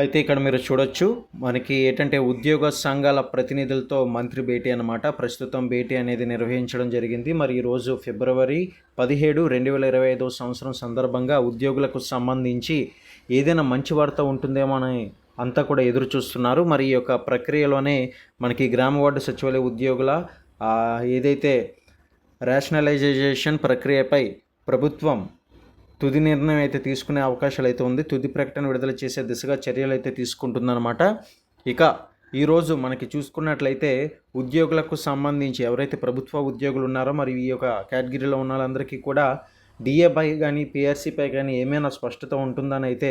అయితే ఇక్కడ మీరు చూడొచ్చు మనకి ఏంటంటే ఉద్యోగ సంఘాల ప్రతినిధులతో మంత్రి భేటీ అనమాట ప్రస్తుతం భేటీ అనేది నిర్వహించడం జరిగింది. మరి ఈరోజు ఫిబ్రవరి పదిహేడు రెండు వేల ఇరవై ఐదో సంవత్సరం సందర్భంగా ఉద్యోగులకు సంబంధించి ఏదైనా మంచి వార్త ఉంటుందేమో అని అంతా కూడా ఎదురు చూస్తున్నారు. మరి ఈ యొక్క ప్రక్రియలోనే మనకి గ్రామ వార్డు సచివాలయ ఉద్యోగుల ఏదైతే రేషనలైజేషన్ ప్రక్రియపై ప్రభుత్వం తుది నిర్ణయం అయితే తీసుకునే అవకాశాలు అయితే ఉంది. తుది ప్రకటన విడుదల చేసే దిశగా చర్యలు అయితే తీసుకుంటుందన్నమాట. ఇక ఈరోజు మనకి చూసుకున్నట్లయితే ఉద్యోగులకు సంబంధించి ఎవరైతే ప్రభుత్వ ఉద్యోగులు ఉన్నారో మరి ఈ యొక్క కేటగిరీలో ఉన్న వాళ్ళందరికీ కూడా డిఏపై కానీ పిఆర్సీపై కానీ ఏమైనా స్పష్టత ఉంటుందని అయితే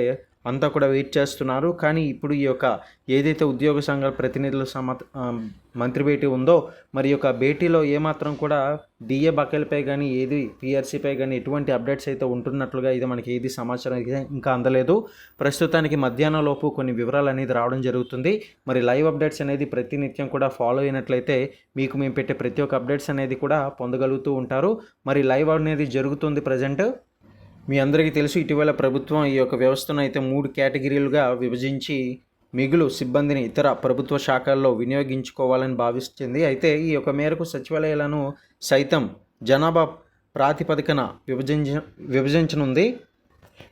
అంతా కూడా వెయిట్ చేస్తున్నారు. కానీ ఇప్పుడు ఈ యొక్క ఏదైతే ఉద్యోగ సంఘాల ప్రతినిధుల సమ మంత్రి భేటీ ఉందో మరి యొక్క భేటీలో ఏమాత్రం కూడా డిఏ బకాయిలపై కానీ ఏది పిఆర్సీపై కానీ ఎటువంటి అప్డేట్స్ అయితే ఉంటున్నట్లుగా ఇది మనకి ఏది సమాచారం అయితే ఇంకా అందలేదు. ప్రస్తుతానికి మధ్యాహ్నం లోపు కొన్ని వివరాలు అనేది రావడం జరుగుతుంది. మరి లైవ్ అప్డేట్స్ అనేది ప్రతినిత్యం కూడా ఫాలో అయినట్లయితే మీకు మేము పెట్టే ప్రతి ఒక్క అప్డేట్స్ అనేది కూడా పొందగలుగుతూ ఉంటారు. మరి లైవ్ అనేది జరుగుతుంది ప్రజెంట్. మీ అందరికీ తెలుసు ఇటీవల ప్రభుత్వం ఈ యొక్క వ్యవస్థను అయితే మూడు కేటగిరీలుగా విభజించి మిగులు సిబ్బందిని ఇతర ప్రభుత్వ శాఖల్లో వినియోగించుకోవాలని భావిస్తుంది. అయితే ఈ యొక్క మేరకు సచివాలయాలను సైతం జనాభా ప్రాతిపదికన విభజించ విభజించనుంది.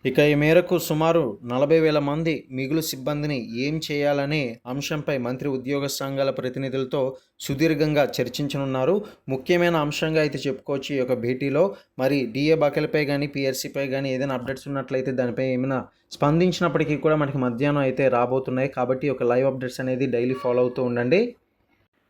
ఇక ఈ మేరకు సుమారు నలభై వేల మంది మిగులు సిబ్బందిని ఏం చేయాలనే అంశంపై మంత్రి ఉద్యోగ సంఘాల ప్రతినిధులతో సుదీర్ఘంగా చర్చించనున్నారు. ముఖ్యమైన అంశంగా అయితే చెప్పుకోవచ్చు ఈ యొక్క భేటీలో. మరి డిఏ బాకీలపై కానీ పిఆర్సీపై కానీ ఏదైనా అప్డేట్స్ ఉన్నట్లయితే దానిపై ఏమైనా స్పందించినప్పటికీ కూడా మనకి మధ్యాహ్నం అయితే రాబోతున్నాయి. కాబట్టి ఒక లైవ్ అప్డేట్స్ అనేది డైలీ ఫాలో అవుతూ ఉండండి.